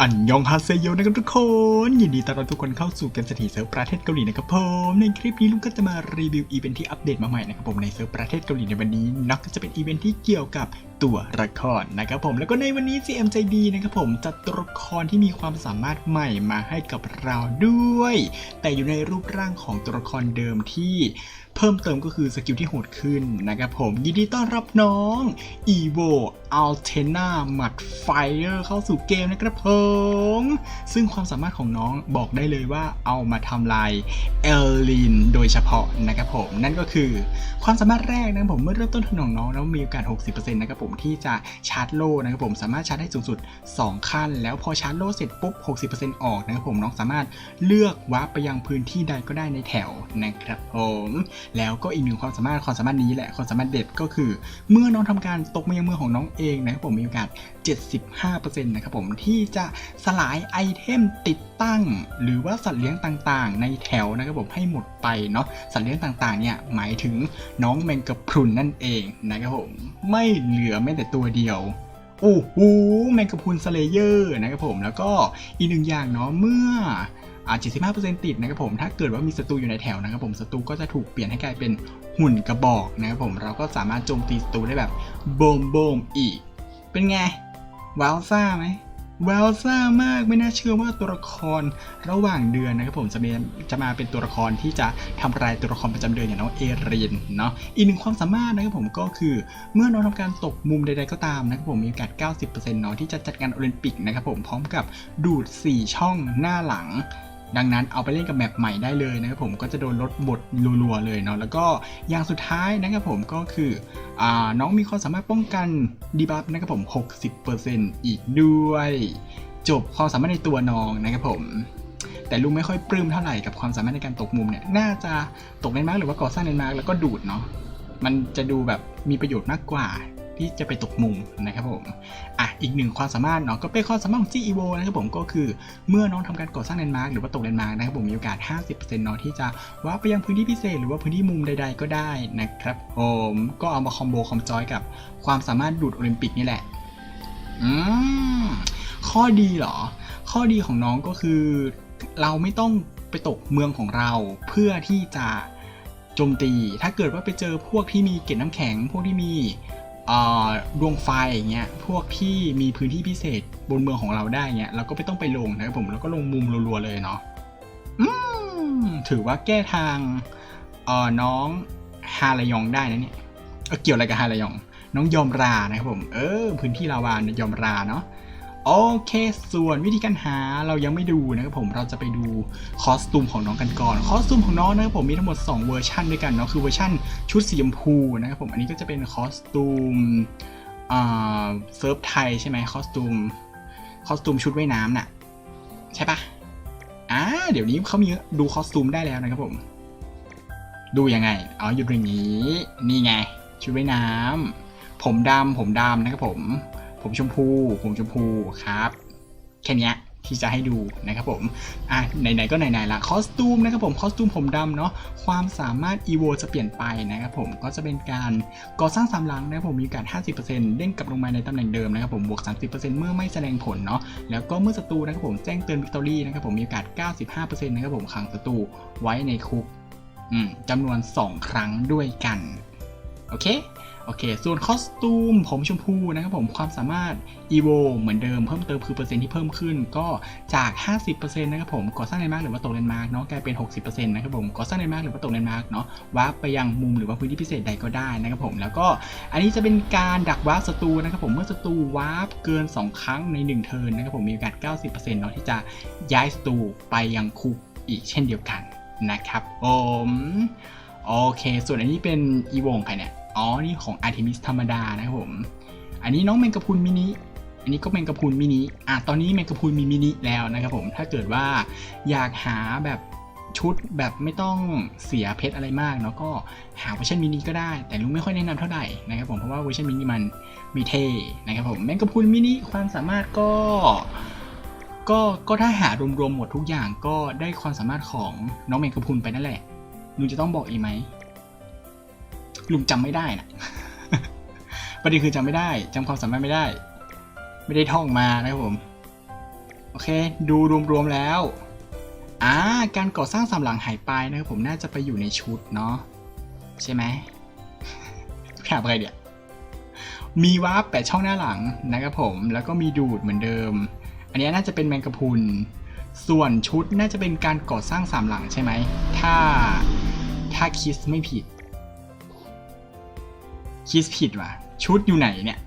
อันยองฮาเซโยนะครับทุกคน ยินดีต้อนรับทุกคนเข้าสู่เกมสถีเซิร์ฟประเทศเกาหลีนะครับผมในคลิปนี้ลุงก็จะมารีวิวอีเวนท์ที่อัปเดตมาใหม่นะครับผมในเซิร์ฟประเทศเกาหลีในวันนี้นักก็จะเป็นอีเวนท์ที่เกี่ยวกับตัวละครนะครับผมแล้วก็ในวันนี้ CM ใจดีนะครับผมจัดตัวละครที่มีความสามารถใหม่มาให้กับเราด้วย แต่อยู่ในรูปร่างของตัวละครเดิมที่เพิ่มเติมก็คือสกิลที่โหดขึ้นนะครับผมยินดีต้อนรับน้อง Evo Altena หมัดไฟเข้าสู่เกมนะครับผมซึ่งความสามารถของน้องบอกได้เลยว่าเอามาทำลายเอลลินโดยเฉพาะนะครับผมนั่นก็คือความสามารถแรกนะผมเมื่อเริ่มต้นทิร์นของน้องแล้วมีโอกาส 60%นะครับผมมที่จะชาร์จโลนะครับผมสามารถชาร์จได้สูงสุด 2 ขั้น แล้วพอชาร์จโลเสร็จปุ๊บ 60%ออกนะครับผมน้องสามารถเลือกวาร์ปไปยังพื้นที่ใดก็ได้ในแถวนะครับผมแล้วก็อีกหนึ่งความสามารถความสามารถนี้แหละความสามารถเด็ดก็คือ เมื่อน้องทำการตกมายังมือของน้องเองนะครับผมมีโอกาส 75%นะครับผมที่จะสลายไอเทมติดตั้ง หรือว่าสัตว์เลี้ยงต่างๆ ในแถวนะครับผมให้หมดไปเนาะสัตว์เลี้ยงต่างๆเนี่ยหมายถึงน้องแมงกะพรุนนั่นเองนะครับผมไม่เหลือแม้แต่ตัวเดียวโอ้โหแมงกะพรุนสเลเยอร์นะครับผมแล้วก็อีกหนึ่งอย่างเนาะเมื่ออ่า75%ติดนะครับผม ถ้าเกิดว่ามีศัตรูอยู่ในแถวนะครับผม ศัตรูก็จะถูกเปลี่ยนให้กลายเป็นหุ่นกระบอกนะครับผม เราก็สามารถโจมตีศัตรูได้แบบโบมโบมอีก เป็นไง ว้าวซ่าไหมว้าวซ่ามากไม่น่าเชื่อว่าตัวละครระหว่างเดือนนะครับผมจะเป็นจะมาเป็นตัวละครที่จะทำลายตัวละครประจำเดือนอย่างน้องเอรินเนาะอีกหนึ่งความสามารถนะครับผมก็คือเมื่อน้องทำการตกมุมใดๆก็ตามนะครับผมมีโอกาส 90%เนาะที่จะจัดการโอลิมปิกนะครับผมพร้อมกับดูด 4 ช่องหน้าหลัง ดังนั้นเอาไปเล่นกับแมปใหม่ได้เลยนะครับผมก็จะโดนลดบทรัวๆเลยเนาะแล้วก็อย่างสุดท้ายนะครับผมก็คืออน้องมีความสามารถป้องกันดีบัฟนะครับผม 60%อีกด้วย จบความสามารถในตัวน้องนะครับผมแต่ลุงไม่ค่อยปลื้มเท่าไหร่กับความสามารถในการตกมุมเนี่ย น่าจะตกในมาร์กหรือว่าก่อสร้างในมาร์กแล้วก็ดูดเนาะ มันจะดูแบบมีประโยชน์มากกว่า ที่จะไปตกมุมนะครับผมอะอีกหนึ่งความสามารถเนาะก็เป็นความสามารถของ GEVO นะครับผมก็คือเมื่อน้องทำการก่อสร้างแลนด์มาร์กหรือว่าตกแลนด์มาร์กนะครับผมมีโอกาส 50%เนาะที่จะว่าไปยังพื้นที่พิเศษ หรือว่าพื้นที่มุมใด ๆ ก็ได้นะครับผมก็เอามาคอมโบคอมจอยกับความสามารถดูดโอลิมปิกนี่แหละอืมข้อดีเหรอ ข้อดีของน้องก็คือ เราไม่ต้องไปตกเมืองของเราเพื่อที่จะโจมตี ถ้าเกิดว่าไปเจอพวกที่มีเกล็ดน้ำแข็ง พวกที่มี ดวงไฟอย่างเงี้ยพวกที่มีพื้นที่พิเศษบนเมืองของเราได้เงี้ยเราก็ไม่ต้องไปลงนะครับผมแล้วก็ลงมุมรัวๆเลยเนาะอืมถือว่าแก้ทางเอ่อน้องฮาลยองได้นะเนี่ยเเกี่ยวอะไรกับฮาลยอง น้องยอมรานะครับผม เออ พื้นที่ลาวานยอมราเนาะ โอเค ส่วนวิธีการหาเรายังไม่ดูนะครับผมเราจะไปดูคอสตูมของน้องกันก่อน คอสตูมของน้องนะครับผมมีทั้งหมด 2 เวอร์ชันด้วยกันเนาะคือเวอร์ชันชุดสีชมพูนะครับผมอันนี้ก็จะเป็นคอสตูมเซิร์ฟไทยใช่ไหมคอสตูมคอสตูมชุดว่ายน้ำน่ะใช่ปะอ่าเดี๋ยวนี้เขามีดูคอสตูมได้แล้วนะครับผม ดูยังไงอ๋ออยู่ตรงนี้นี่ไงชุดว่ายน้ำผมดำผมดำนะครับผม ผมชมพู ผมชมพูครับแค่นี้ที่จะให้ดูนะครับผมอะไหนๆก็ไหนๆละคอสตูมนะครับผมคอสตูมผมดำเนาะความสามารถ EVO จะเปลี่ยนไปนะครับผมก็จะเป็นการก่อสร้างสามหลังนะครับผมมีโอกาส50%เด้งกลับลงมาในตำแหน่งเดิมนะครับผมบวก 30%เมื่อไม่แสดงผลเนาะแล้วก็เมื่อศัตรูนะครับผมแจ้งเตือนวิกตอรี่นะครับผมมีโอกาส 95%นะครับผมขังศัตรูไว้ในคุกจำนวน 2 ครั้งด้วยกันโอเค โอเค ส่วนคอสตูมผมชมพูนะครับผมความสามารถ EVO เหมือนเดิมเพิ่มเติมคือเปอร์เซ็นต์ที่เพิ่มขึ้น ก็จาก 50%นะครับผมก่อสร้างในมาร์กหรือว่าตกเลนมาร์กเนาะกลายเป็น 60%นะครับผมก่อสร้างในมาร์กหรือว่าตกเลนมาร์กเนาะวาร์ปไปยังมุมหรือว่าพื้นที่พิเศษใดก็ได้นะครับผมแล้วก็อันนี้จะเป็นการดักวาร์ปศัตรูนะครับผมเมื่อศัตรูวาร์ปเกิน 2 ครั้งใน 1 เทิร์นนะครับผมมีโอกาส 90%เนาะที่จะย้ายศัตรูไปยังคุกอีกเช่นเดียวกันนะครับผมโอเค ส่วนอันนี้เป็นอีวงใครเนี่ย อ๋อ นี่ของ Artemis ธรรมดานะครับผม อันนี้น้องแมงกะพรุนมินิ อันนี้ก็แมงกะพรุนมินิ อะ ตอนนี้แมงกะพรุนมีมินิแล้วนะครับผม ถ้าเกิดว่าอยากหาแบบชุดแบบไม่ต้องเสียเพชรอะไรมากเนาะก็หาเวอร์ชันมินิก็ได้ แต่ลุงไม่ค่อยแนะนำเท่าไหร่นะครับผมเพราะว่าเวอร์ชันมินิมันมีเท่นะครับผมแมงกะพรุนมินิความสามารถก็ก็ก็ถ้าหารวมๆหมดทุกอย่างก็ได้ความสามารถของน้องแมงกะพรุนไปนั่นแหละลุงจะต้องบอกอีกไหม ลุงจำไม่ได้นะประเด็นคือจำไม่ได้จำความสามารถไม่ได้ ไม่ได้ท่องมานะครับผม โอเค ดูรวมๆแล้วอ่าการก่อสร้างสามหลังหายไปนะครับผมน่าจะไปอยู่ในชุดเนาะใช่ไหมถามอะไรเดี๋ยวมีวาร์ปแปดช่องหน้าหลังนะครับผม แล้วก็มีดูดเหมือนเดิม อันนี้น่าจะเป็นแมงกะพรุน ส่วนชุดน่าจะเป็นการก่อสร้างสามหลังใช่ไหม ถ้าถ้าคิสไม่ผิด คิดผิดว่ะ ชุดอยู่ไหนเนี่ย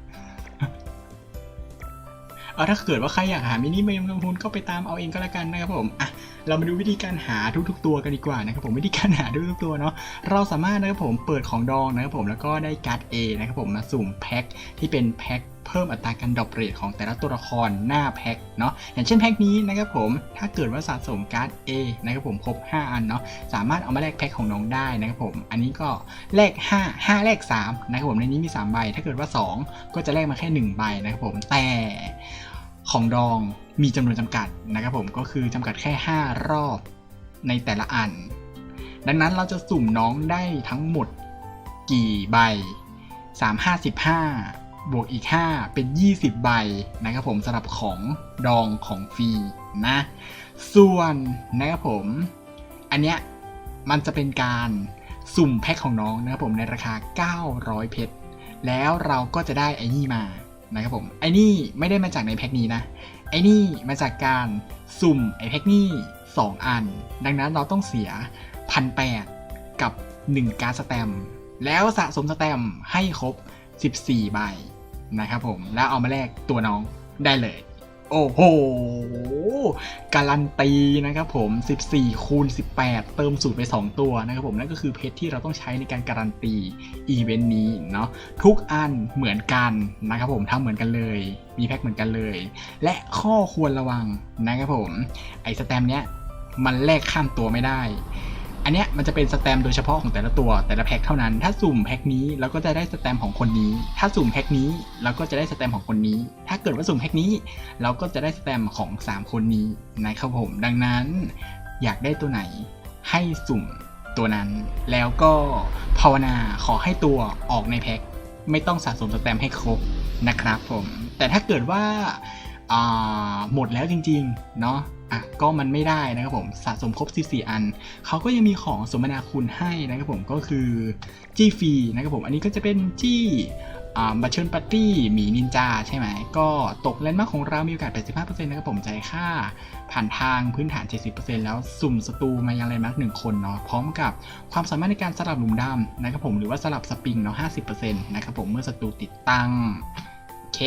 เอาถ้าเกิดว่าใครอยากหามินิเมมกำพูนก็ไปตามเอาเองก็แล้วกันนะครับผมอะเรามาดูวิธีการหาทุกๆตัวกันดีกว่านะครับผมวิธีการหาทุกๆตัวเนาะเราสามารถนะครับผมเปิดของดองนะครับผมแล้วก็ได้การ์ด A นะครับผมมาสุ่มแพ็คที่เป็นแพ็ค เพิ่มอัตราการดรอปเรทของแต่ละตัวละครหน้าแพ็คเนาะอย่างเช่นแพ็คนี้นะครับผมถ้าเกิดว่าสะสมการ์ด A นะครับผมครบ 5 อันเนาะสามารถเอามาแลกแพ็คของน้องได้นะครับผมอันนี้ก็แลก 5 5แลก3นะครับผมในนี้มี 3 ใบ ถ้าเกิดว่า 2 ก็จะแลกมาแค่ 1 ใบนะครับผมแต่ของดองมีจำนวนจำกัดนะครับผมก็คือจำกัดแค่ 5 รอบในแต่ละอัน ดังนั้นเราจะสุ่มน้องได้ทั้งหมดกี่ใบ 3 5 15 บวกอีก 5 เป็น 20 ใบนะครับผมสำหรับของดองของฟรีนะ ส่วนนะครับผม อันเนี้ยมันจะเป็นการสุ่มแพ็คของน้องนะครับผมในราคา 900 เพชร แล้วเราก็จะได้ไอ้นี่มานะครับผมไอ้นี่ไม่ได้มาจากในแพ็คนี้นะ ไอ้นี่มาจากการสุ่มไอ้แพ็คนี้ 2 อัน ดังนั้นเราต้องเสียพันแกับ 1 การสแตม แล้วสะสมสแตมให้ครบ 14 ใบ นะครับผม แล้วเอามาแลกตัวน้องได้เลย โอ้โห การันตีนะครับผม 14 คูณ 18 เติมสูตรไป 2 ตัวนะครับผม นั่นก็คือเพชรที่เราต้องใช้ในการการันตีอีเวนต์นี้เนาะ ทุกอันเหมือนกันนะครับผมทำเหมือนกันเลย มีแพ็คเหมือนกันเลย และข้อควรระวังนะครับผม ไอ้สแตมเนี้ยมันแลกข้ามตัวไม่ได้ อันเนี้ยมันจะเป็นสแตมโดยเฉพาะของแต่ละตัวแต่ละแพ็คเท่านั้น ถ้าสุ่มแพ็คนี้เราก็จะได้สแตมของคนนี้ ถ้าสุ่มแพ็คนี้เราก็จะได้สแตมของคนนี้ ถ้าเกิดว่าสุ่มแพ็คนี้ เราก็จะได้สแตมของ 3 คนนี้นะครับผม ดังนั้น อยากได้ตัวไหนให้สุ่มตัวนั้น แล้วก็ภาวนาขอให้ตัวออกในแพ็คไม่ต้องสะสมสแตมให้ครบนะครับผม แต่ถ้าเกิดว่าอ่าหมดแล้วจริงๆเนาะ อะก็มันไม่ได้นะครับผมสะสมครบ 14 อัน เขาก็ยังมีของสมนาคุณให้นะครับผมก็คือจี้ฟรีนะครับผมอันนี้ก็จะเป็นจี้บัตเชิญปาร์ตี้หมีนินจาใช่ไหม ก็ตกแลนด์มาร์คของเรามีโอกาส 85%นะครับผมใจค่า ผ่านทางพื้นฐาน 70%แล้วสุ่มศัตรูมายังแลนด์มาร์คหนึ่งคนเนาะพร้อมกับความสามารถในการสลับหลุมดำนะครับผมหรือว่าสลับสปริงเนาะ 50%นะครับผมเมื่อศัตรูติดตั้ง โอเค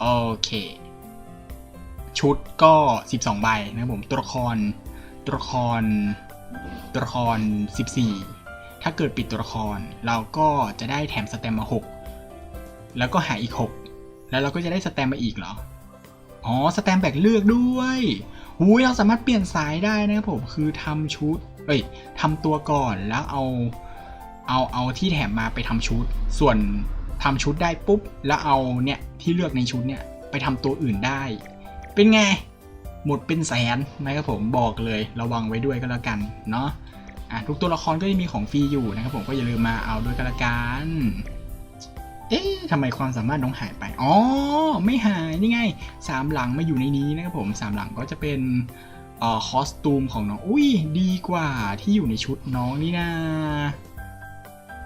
โอเค ชุดก็ 12 ใบนะครับผมตัวละครตัวละครตัวละคร 14 ถ้าเกิดปิดตัวละคร เราก็จะได้แถมสแตมมา 6 แล้วก็หาอีก 6 แล้วเราก็จะได้สแตมมาอีกเหรอ อ๋อสแตมแบกเลือกด้วยหูยเราสามารถเปลี่ยนสายได้นะครับผมคือทำชุด เอ้ยทำตัวก่อนแล้วเอาเอาเอาที่แถมมาไปทำชุด ส่วนทำชุดได้ปุ๊บ แล้วเอาเนี่ยที่เลือกในชุดเนี่ยไปทำตัวอื่นได้ เป็นไง หมดเป็นแสนนะครับผมบอกเลยระวังไว้ด้วยก็แล้วกันเนาะอะทุกตัวละครก็จะมีของฟรีอยู่นะครับผมก็อย่าลืมมาเอาด้วยกันละกันเอ๊ะทำไมความสามารถน้องหายไป อ๋อ ไม่หายนี่ไง สามหลังมาอยู่ในนี้นะครับผม สามหลังก็จะเป็นเอ่อคอสตูมของน้อง อุ้ย ดีกว่าที่อยู่ในชุดน้องนี่นะ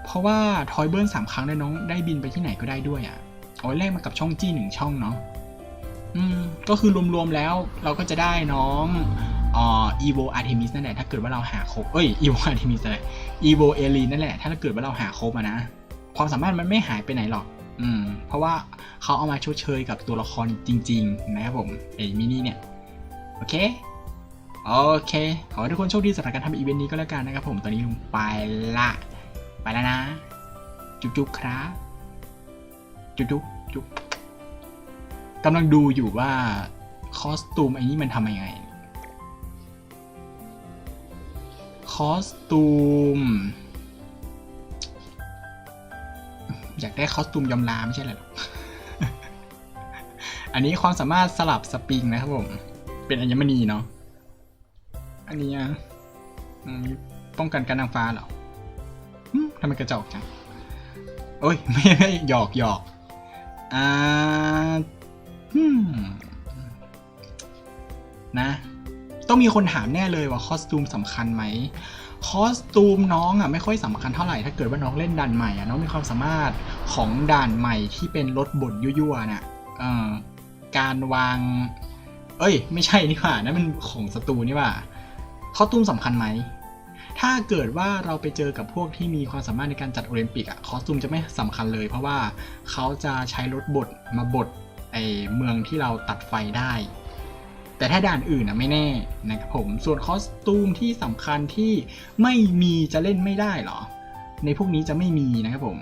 เพราะว่าทอยเบิร์นสามครั้งได้น้องได้บินไปที่ไหนก็ได้ด้วยอะเอาไว้แลกมากับช่องจี้หนึ่งช่องเนาะ ก็คือรวมๆแล้วเราก็จะได้น้องอ่า evo artemis นั่นแหละถ้าเกิดว่าเราหาครบเอ้ย evo artemis อะไร evo e l i n นั่นแหละถ้าเกิดว่าเราหาครบอะนะความสามารถมันไม่หายไปไหนหรอก อืม เพราะว่าเขาเอามาชดเชยกับตัวละครจริง ๆ นะครับผมไอ้มินิเนี่ย โอเค โอเค ขอให้ทุกคนโชคดีสำหรับการทำอีเวนต์นี้ก็แล้วกันนะครับผมตอนนี้ลุงไปละ ไปแล้วนะ จุ๊บๆครับ จุ๊บๆจุ๊บ กำลังดูอยู่ว่าคอสตูมไอ้นี้มันทำยังไงคอสตูม อยากได้คอสตูมยอมลาไม่ใช่เหรออันนี้ความสามารถสลับสปริงนะครับผม เป็นอัญมณีเนาะอันนี้อะป้องกันการนางฟ้าเหรอทำไมกระจอกจังโอ้ย ไม่ไม่หยอกหยอกอ่า นะ ต้องมีคนถามแน่เลยว่าคอสตูมสำคัญไหมคอสตูมน้องอะไม่ค่อยสำคัญเท่าไหร่ถ้าเกิดว่าน้องเล่นด่านใหม่อะน้องมีความสามารถของด่านใหม่ที่เป็นรถบดยั่วๆน่ะเอ่อการวาง เอ้ย ไม่ใช่นี่หว่านั่นมันของศัตรูนี่หว่าคอสตูมสำคัญไหมถ้าเกิดว่าเราไปเจอกับพวกที่มีความสามารถในการจัดโอลิมปิกอะคอสตูมจะไม่สำคัญเลย เพราะว่าเขาจะใช้รถบดมาบด อเมืองที่เราตัดไฟได้ แต่ถ้าด่านอื่นอะไม่แน่นะครับผมส่วนคอสตูมที่สำคัญที่ไม่มีจะเล่นไม่ได้หรอ ในพวกนี้จะไม่มีนะครับผม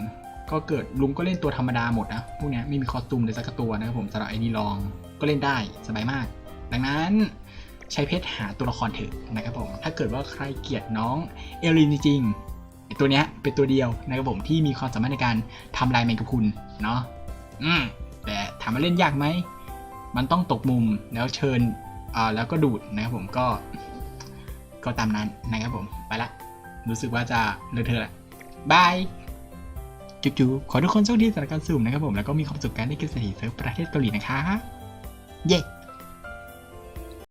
ก็เกิดลุงก็เล่นตัวธรรมดาหมดนะพวกเนี้ยไม่มีคอสตูมเลยสักตัวนะครับผมสำหรับไอดีลองก็เล่นได้สบายมาก ดังนั้นใช้เพชรหาตัวละครเถอะนะครับผมถ้าเกิดว่าใครเกลียดน้องเอลินจริงๆตัวเนี้ยเป็นตัวเดียวนะครับผมที่มีความสามารถในการทำลายแมงกะพรุนเนาะอืม แต่ถามว่าเล่นยากไหม มันต้องตกมุมแล้วเชิญอ่าแล้วก็ดูดนะครับผมก็ ก็ตามนั้นนะครับผม ไปละ รู้สึกว่าจะเลอะเทอะละบายจุ๊บๆขอทุกคนโชคดีสำหรับการสุ่มนะครับผม แล้วก็มีความสุขการได้กินสถีเซิร์ฟประเทศเกาหลีนะคะ เย้